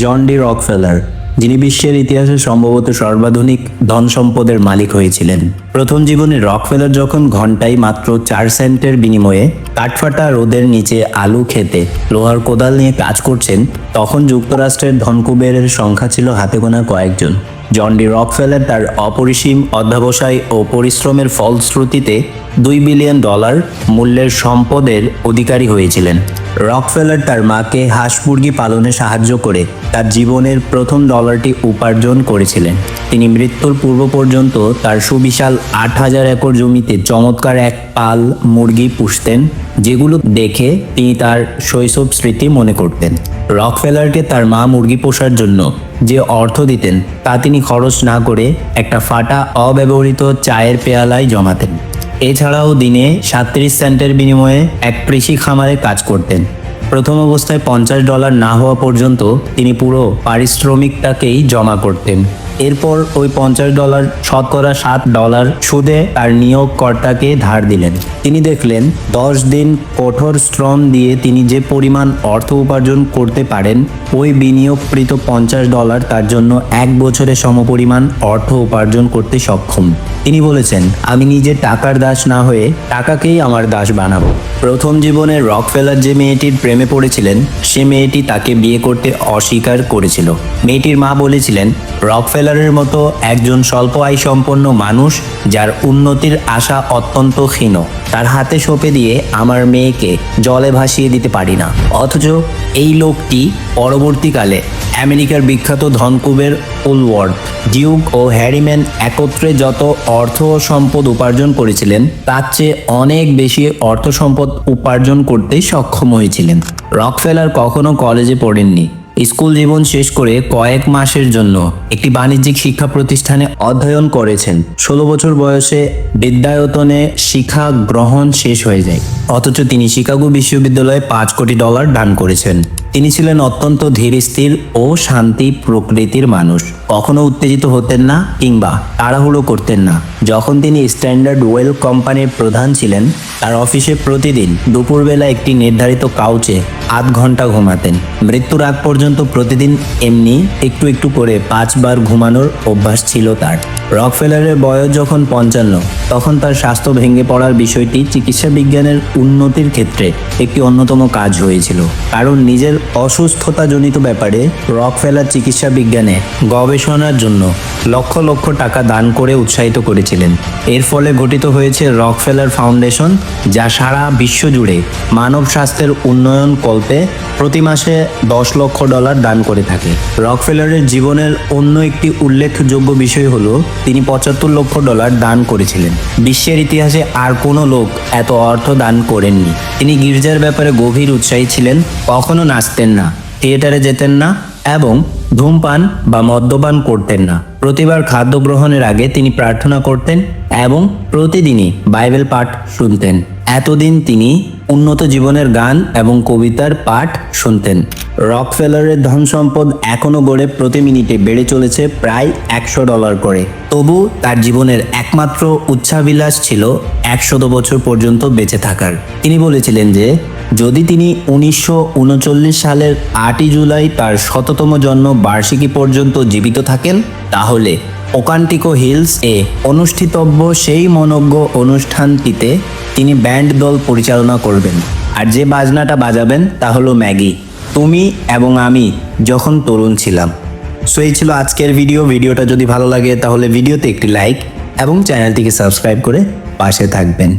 জন D Rockefeller, যিনি বিশ্বের ইতিহাসে সম্ভবত সর্বাধুনিক ধন সম্পদের মালিক হয়েছিলেন। প্রথম জীবনে রকফেলার যখন ঘন্টায় মাত্র চার সেন্টের বিনিময়ে কাঠফাটা রোদের নিচে আলু খেতে লোহার কোদাল নিয়ে কাজ করছেন, তখন যুক্তরাষ্ট্রের ধনকুবেরের সংখ্যা ছিল হাতে গোনা কয়েকজন। জন ডি রকফেলার তার অপরিসীম অধ্যাবসায় ও পরিশ্রমের ফলশ্রুতিতে দুই বিলিয়ন ডলার মূল্যের সম্পদের অধিকারী হয়েছিলেন। রকফেলার তার মাকে হাঁস মুরগি পালনে সাহায্য করে তার জীবনের প্রথম ডলারটি উপার্জন করেছিলেন। তিনি মৃত্যুর পূর্ব পর্যন্ত তার সুবিশাল আট হাজার একর জমিতে চমৎকার এক পাল মুরগি পুষতেন, যেগুলো দেখে তিনি তার শৈশব স্মৃতি মনে করতেন। রকফেলারকে তার মা মুরগি পোষার জন্য যে অর্থ দিতেন, তা তিনি খরচ না করে একটা ফাটা অব্যবহৃত চায়ের পেয়ালায় জমাতেন। এছাড়াও দিনে সাতত্রিশ সেন্টের বিনিময়ে এক কৃষি খামারে কাজ করতেন। প্রথম অবস্থায় পঞ্চাশ ডলার না হওয়া পর্যন্ত তিনি পুরো পারিশ্রমিকটাকেই জমা করতেন। এরপর ওই পঞ্চাশ ডলার, শতকরা সাত ডলার সুদে তার নিয়োগকর্তাকে ধার দিলেন। তিনি দেখলেন, দশ দিন কঠোর শ্রম দিয়ে তিনি যে পরিমাণ অর্থ উপার্জন করতে পারেন, ওই বিনিয়োগকৃত পঞ্চাশ ডলার তার জন্য এক বছরে সমপরিমাণ অর্থ উপার্জন করতে সক্ষম। তিনি বলেছেন, আমি নিজে টাকার দাস না হয়ে টাকাকেই আমার দাস বানাবো। প্রথম জীবনে রক ফেলার যে মেয়েটির প্রেমে পড়েছিলেন, সে মেয়েটি তাকে বিয়ে করতে অস্বীকার করেছিল। মেয়েটির মা বলেছিলেন রক ফেলারের মতো একজন স্বল্প আয় সম্পন্ন মানুষ যার উন্নতির আশা অত্যন্ত ক্ষীণ, তার হাতে সঁপে দিয়ে আমার মেয়েকে জলে ভাসিয়ে দিতে পারি না। অথচ এই লোকটি পরবর্তীকালে আমেরিকার বিখ্যাত ধনকুবের উলওয়ার্ড ডিউক ও হ্যারিম্যান একত্রে যত অর্থ ও সম্পদ উপার্জন করেছিলেন, তার চেয়ে অনেক বেশি অর্থ সম্পদ উপার্জন করতে সক্ষম হয়েছিলেন। রকফেলার কখনো কলেজে পড়েননি। স্কুল জীবন শেষ করে কয়েক মাসের জন্য একটি বাণিজ্যিক শিক্ষা প্রতিষ্ঠানে অধ্যয়ন করেছেন। ষোলো বছর বয়সে বিদ্যায়তনে শিক্ষা গ্রহণ শেষ হয়ে যায়। অথচ তিনি শিকাগো বিশ্ববিদ্যালয়ে পাঁচ কোটি ডলার দান করেছেন। তিনি ছিলেন অত্যন্ত ধীর, স্থির ও শান্তি প্রকৃতির মানুষ। কখনো উত্তেজিত হতেন না কিংবা তাড়াহুড়ো করতেন না। যখন তিনি স্ট্যান্ডার্ড ওয়েল কোম্পানির প্রধান ছিলেন, তার অফিসে প্রতিদিন দুপুরবেলা একটি নির্ধারিত কাউচে আধ ঘণ্টা ঘুমাতেন। মৃত্যুর আগ পর্যন্ত প্রতিদিন এমনি একটু একটু করে পাঁচবার ঘুমানোর অভ্যাস ছিল তার। রকফেলারের বয়স যখন পঞ্চান্ন তখন তার স্বাস্থ্য ভেঙে পড়ার বিষয়টি চিকিৎসা বিজ্ঞানের উন্নতির ক্ষেত্রে একটি অন্যতম কাজ হয়েছিল। কারণ নিজের অসুস্থতাজনিত ব্যাপারে রকফেলার চিকিৎসা বিজ্ঞানে গবেষণার জন্য লক্ষ লক্ষ টাকা দান করে উৎসাহিত করেছিলেন। এর ফলে গঠিত হয়েছে রক ফেলার ফাউন্ডেশন, যা সারা বিশ্ব জুড়ে মানব স্বাস্থ্যের উন্নয়ন কল্পে প্রতি মাসে দশ লক্ষ ডলার দান করে থাকে। রকফেলারের জীবনের অন্য একটি উল্লেখযোগ্য বিষয় হলো, তিনি পঁচাত্তর লক্ষ ডলার দান করেছিলেন। বিশ্বের ইতিহাসে আর কোনো লোক এত অর্থ দান করেননি। তিনি গির্জার ব্যাপারে গভীর উৎসাহী ছিলেন, কখনো নাচতেন না, থিয়েটারে যেতেন না এবং ধূমপান বা মদ্যপান করতেন না। প্রতিবার খাদ্য গ্রহণের আগে তিনি প্রার্থনা করতেন এবং প্রতিদিনই বাইবেল পাঠ শুনতেন। এতদিন তিনি উন্নত জীবনের গান এবং কবিতার পাঠ শুনতেন। রকফেলারের ধন সম্পদ এখনও গড়ে প্রতি মিনিটে বেড়ে চলেছে প্রায় একশো ডলার করে। তবু তার জীবনের একমাত্র উচ্ছাবিলাস ছিল একশত বছর পর্যন্ত বেঁচে থাকার। তিনি বলেছিলেন যে, যদি তিনি উনিশশো উনচল্লিশ সালের আটই জুলাই তার শততম জন্ম বার্ষিকী পর্যন্ত জীবিত থাকেন, তাহলে ওকান্টিকো হিলস এ অনুষ্ঠিতব্য সেই মনজ্ঞ অনুষ্ঠানটিতে তিনি ব্যান্ড দল পরিচালনা করবেন। আর যে বাজনাটা বাজাবেন তা হলো ম্যাগি। তুমি এবং আমি যখন তরুণ ছিলাম। সো এই ছিল আজকের ভিডিও ভিডিওটা যদি ভালো লাগে, তাহলে ভিডিওতে একটি লাইক এবং চ্যানেলটিকে সাবস্ক্রাইব করে পাশে থাকবেন।